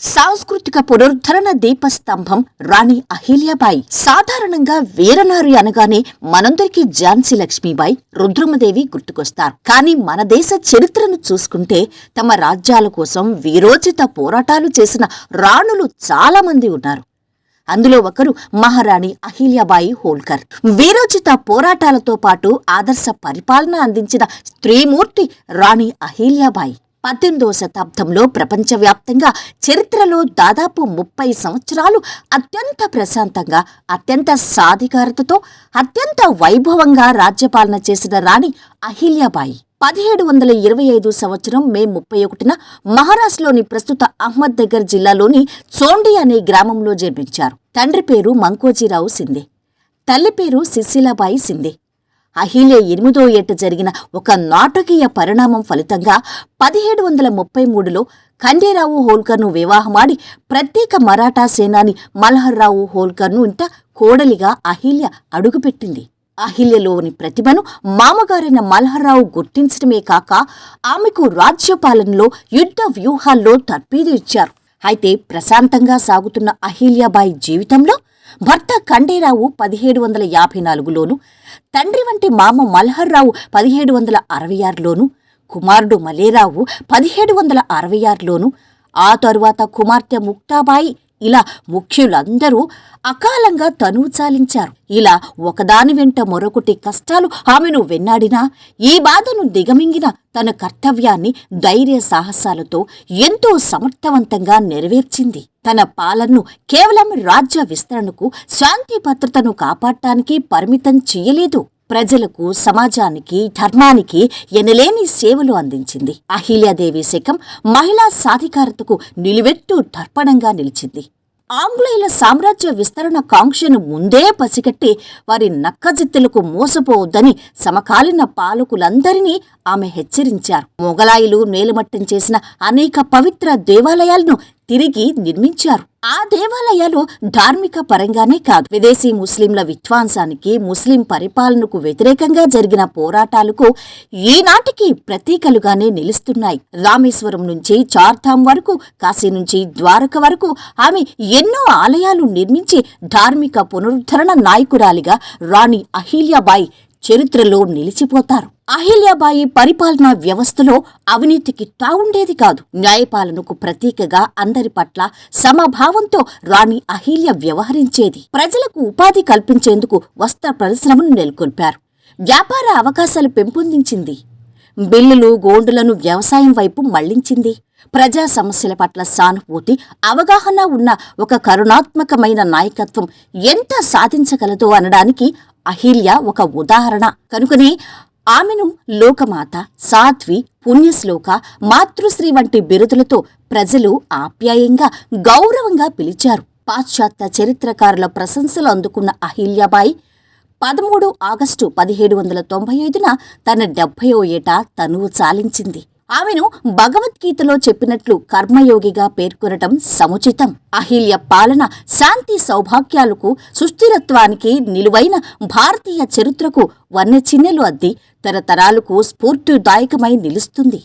సాంస్కృతిక పునరుద్ధరణ దీపస్తంభం రాణి అహిల్యాబాయి. సాధారణంగా వీరనారి అనగానే మనందరికీ ఝాన్సీ లక్ష్మీబాయి రుద్రమదేవి గుర్తుకొస్తారు. కానీ మన దేశ చరిత్రను చూసుకుంటే తమ రాజ్యాల కోసం వీరోచిత పోరాటాలు చేసిన రాణులు చాలామంది ఉన్నారు. అందులో ఒకరు మహారాణి అహిల్యాబాయి హోల్కర్. వీరోచిత పోరాటాలతో పాటు ఆదర్శ పరిపాలన అందించిన స్త్రీమూర్తి రాణి అహిల్యాబాయి. పద్దెనిమిదవ శతాబ్దంలో ప్రపంచవ్యాప్తంగా చరిత్రలో దాదాపు ముప్పై సంవత్సరాలు అత్యంత ప్రశాంతంగా అత్యంత సాధికారతతో అత్యంత వైభవంగా రాజ్యపాలన చేసిన రాణి అహిల్యాబాయి. పదిహేడు వందల ఇరవై ఐదు సంవత్సరం మే ముప్పై ఒకటిన మహారాష్ట్రలోని ప్రస్తుత అహ్మద్ నగర్ జిల్లాలోని చోండి అనే గ్రామంలో జన్మించారు. తండ్రి పేరు మంకోజీరావు సిందే తల్లి పేరు సిసిలాబాయి సిందే అహిల్య ఎనిమిదో ఏట జరిగిన ఒక నాటకీయ పరిణామం ఫలితంగా పదిహేడు వందల ముప్పై మూడులో ఖండేరావు హోల్కర్ను వివాహమాడి ప్రత్యేక మరాఠా సేనాని మల్హర్రావు హోల్కర్ను ఇంట కోడలిగా అహిల్య అడుగుపెట్టింది. అహిల్యలోని ప్రతిభను మామగారైన మల్హర్రావు గుర్తించడమే కాక ఆమెకు రాజ్యపాలనలో యుద్ధ వ్యూహాల్లో తర్పీదు ఇచ్చారు. అయితే ప్రశాంతంగా సాగుతున్న అహిల్యాబాయి జీవితంలో భర్త ఖండేరావు పదిహేడు వందల యాభై నాలుగులోను తండ్రి వంటి మామ మల్హర్రావు పదిహేడు వందల అరవై ఆరులోను కుమారుడు మలేరావు పదిహేడు వందల అరవై ఆరులోను ఆ తరువాత కుమార్తె ముక్తాబాయి ఇలా ముఖ్యులందరూ అకాలంగా తనువు చాలించారు. ఇలా ఒకదాని వెంట మరొకటి కష్టాలు ఆమెను వెన్నాడినా ఈ బాధను దిగమింగిన తన కర్తవ్యాన్ని ధైర్య సాహసాలతో ఎంతో సమర్థవంతంగా నెరవేర్చింది. తన పాలనను కేవలం రాజ్య విస్తరణకు శాంతి భద్రతను కాపాడటానికి పరిమితం చెయ్యలేదు ప్రజలకు సమాజానికి ధర్మానికి ఎనలేని సేవలు అందించింది. అహిల్యాదేవి శకం మహిళా సాధికారతకు నిలువెత్తు దర్పణంగా నిలిచింది. ఆంగ్లేయుల సామ్రాజ్య విస్తరణ కాంక్షను ముందే పసిగట్టి వారి నక్కజిత్తులకు మోసపోవద్దని సమకాలీన పాలకులందరినీ ఆమె హెచ్చరించారు. మొగలాయిలు నేలమట్టం చేసిన అనేక పవిత్ర దేవాలయాలను తిరిగి నిర్మించారు. ఆ దేవాలయాలు ధార్మిక పరంగానే కాదు. విదేశీ ముస్లింల విధ్వంసానికి ముస్లిం పరిపాలనకు వ్యతిరేకంగా జరిగిన పోరాటాలకు ఈనాటికి ప్రతీకలుగానే నిలుస్తున్నాయి. రామేశ్వరం నుంచి చార్ధాం వరకు కాశీ నుంచి ద్వారక వరకు ఆమె ఎన్నో ఆలయాలు నిర్మించి ధార్మిక పునరుద్ధరణ నాయకురాలిగా రాణి అహిల్యాబాయి చరిత్రలో నిలిచిపోతారు. అహిల్యాబాయి పరిపాలనా వ్యవస్థలో అవినీతికి తావుండేది కాదు. న్యాయపాలనకు ప్రతీకగా అందరి పట్ల సమభావంతో రాణి అహిల్య వ్యవహరించేది. ప్రజలకు ఉపాధి కల్పించేందుకు వస్త్ర పరిశ్రమను నెలకొల్పారు. వ్యాపార అవకాశాలు పెంపొందించింది. బిల్లులు గోండులను వ్యవసాయం వైపు మళ్ళించింది. ప్రజా సమస్యల పట్ల సానుభూతి అవగాహన ఉన్న ఒక కరుణాత్మకమైన నాయకత్వం ఎంత సాధించగలదో అనడానికి అహిల్య ఒక ఉదాహరణ. కనుకనే ఆమెను లోకమాత సాధ్వి పుణ్యశ్లోక మాతృశ్రీ వంటి బిరుదులతో ప్రజలు ఆప్యాయంగా గౌరవంగా పిలిచారు. పాశ్చాత్య చరిత్రకారుల ప్రశంసలు అందుకున్న అహిల్యాబాయి పదమూడు ఆగస్టు పదిహేడు వందల తొంభై ఐదున తన డెబ్భయో ఏట తనువు చాలించింది. ఆమెను భగవద్గీతలో చెప్పినట్లు కర్మయోగిగా పేర్కొనటం సముచితం. అహిల్య పాలన శాంతి సౌభాగ్యాలకు సుస్థిరత్వానికి నిలువైన భారతీయ చరిత్రకు వన్నెచిన్నెలు అద్ది తరతరాలకు స్ఫూర్తిదాయకమై నిలుస్తుంది.